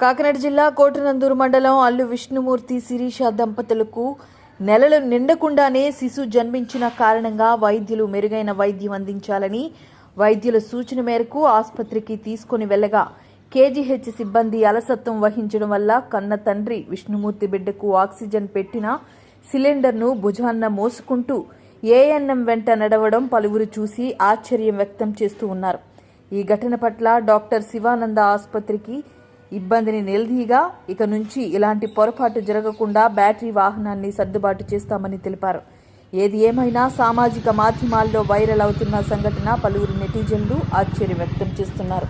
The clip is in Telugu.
కాకినాడ జిల్లా కోటనందూరు మండలం అల్లు విష్ణుమూర్తి శిరీష దంపతులకు నెలలు నిండకుండానే శిశు జన్మించిన కారణంగా వైద్యులు మెరుగైన వైద్యం అందించాలని వైద్యుల సూచన మేరకు ఆసుపత్రికి తీసుకుని వెళ్ళగా కేజీహెచ్ సిబ్బంది అలసత్వం వహించడం వల్ల కన్న తండ్రి విష్ణుమూర్తి బిడ్డకు ఆక్సిజన్ పెట్టిన సిలిండర్ను భుజాన్న మోసుకుంటూ ఏఎన్ఎం వెంట నడవడం పలువురు చూసి ఆశ్చర్యం వ్యక్తం చేస్తూ ఉన్నారు. ఈ ఘటన పట్ల డాక్టర్ శివానంద ఆసుపత్రికి ఇబ్బందిని నిలదీగా ఇక నుంచి ఇలాంటి పొరపాటు జరగకుండా బ్యాటరీ వాహనాన్ని సర్దుబాటు చేస్తామని తెలిపారు. ఏది ఏమైనా సామాజిక మాధ్యమాల్లో వైరల్ అవుతున్న సంఘటన పలువురు నెటిజన్లు ఆశ్చర్యం వ్యక్తం చేస్తున్నారు.